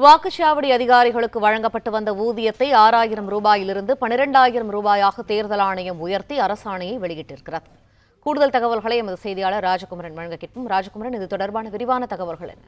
வாக்குச்சாவடி அதிகாரிகளுக்கு வழங்கப்பட்டு வந்த ஊதியத்தை ஆறாயிரம் ரூபாயிலிருந்து பனிரெண்டாயிரம் ரூபாயாக தேர்தல் ஆணையம் உயர்த்தி அரசாணையை வெளியிட்டிருக்கிறது. கூடுதல் தகவல்களை எமது செய்தியாளர் ராஜகுமரன் வழங்க கேட்போம் ராஜகுமரன் இது தொடர்பான விரிவான தகவல்கள் என்ன?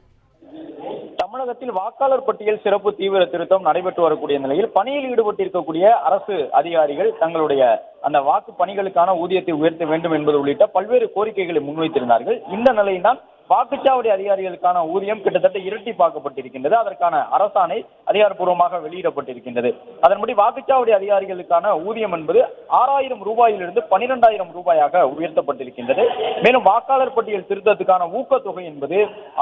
தமிழகத்தில் வாக்காளர் பட்டியல் சிறப்பு தீவிர திருத்தம் நடைபெற்று வரக்கூடிய நிலையில் பணியில் ஈடுபட்டிருக்கக்கூடிய அரசு அதிகாரிகள் தங்களுடைய அந்த வாக்கு பணிகளுக்கான ஊதியத்தை உயர்த்த வேண்டும் என்பது உள்ளிட்ட பல்வேறு கோரிக்கைகளை முன்வைத்திருந்தார்கள். இந்த நிலையில்தான் வாக்குச்சாவடி அதிகாரிகளுக்கான ஊதியம் கிட்டத்தட்ட இரட்டிப்பாக்கப்பட்டிருக்கின்றது அதற்கான அரசாணை அதிகாரப்பூர்வமாக வெளியிடப்பட்டிருக்கின்றது. அதன்படி வாக்குச்சாவடி அதிகாரிகளுக்கான ஊதியம் என்பது ஆறாயிரம் ரூபாயிலிருந்து பனிரெண்டாயிரம் ரூபாயாக உயர்த்தப்பட்டிருக்கின்றது. மேலும் வாக்காளர் பட்டியல் திருத்தத்துக்கான ஊக்கத்தொகை என்பது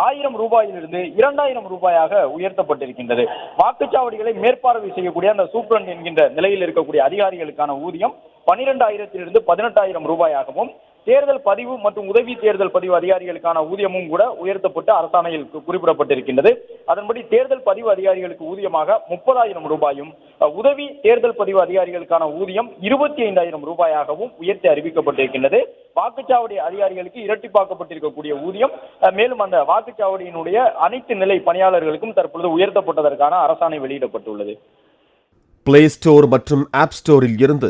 ஆயிரம் ரூபாயிலிருந்து இரண்டாயிரம் ரூபாயாக உயர்த்தப்பட்டிருக்கின்றது. வாக்குச்சாவடிகளை மேற்பார்வை செய்யக்கூடிய அந்த சூப்ரண்ட் என்கின்ற நிலையில் இருக்கக்கூடிய அதிகாரிகளுக்கான ஊதியம் பனிரெண்டாயிரத்திலிருந்து பதினெட்டாயிரம் ரூபாயாகவும் தேர்தல் பதிவு மற்றும் உதவி தேர்தல் பதிவு அதிகாரிகளுக்கான ஊதியமும் கூட உயர்த்தப்பட்டு அரசாணையில் குறிப்பிடப்பட்டிருக்கின்றது. அதன்படி தேர்தல் பதிவு அதிகாரிகளுக்கு ஊதியமாக முப்பதாயிரம் ரூபாயும் உதவி தேர்தல் பதிவு அதிகாரிகளுக்கான ஊதியம் இருபத்தி ஐந்தாயிரம் ரூபாயாகவும் உயர்த்தி அறிவிக்கப்பட்டிருக்கின்றது. வாக்குச்சாவடி அதிகாரிகளுக்கு இரட்டிப்பாக்கப்பட்டிருக்கக்கூடிய ஊதியம் மேலும் அந்த வாக்குச்சாவடியினுடைய அனைத்து நிலை பணியாளர்களுக்கும் தற்பொழுது உயர்த்தப்பட்டதற்கான அரசாணை வெளியிடப்பட்டுள்ளது. பிளே ஸ்டோர் மற்றும் ஆப் ஸ்டோரில் இருந்து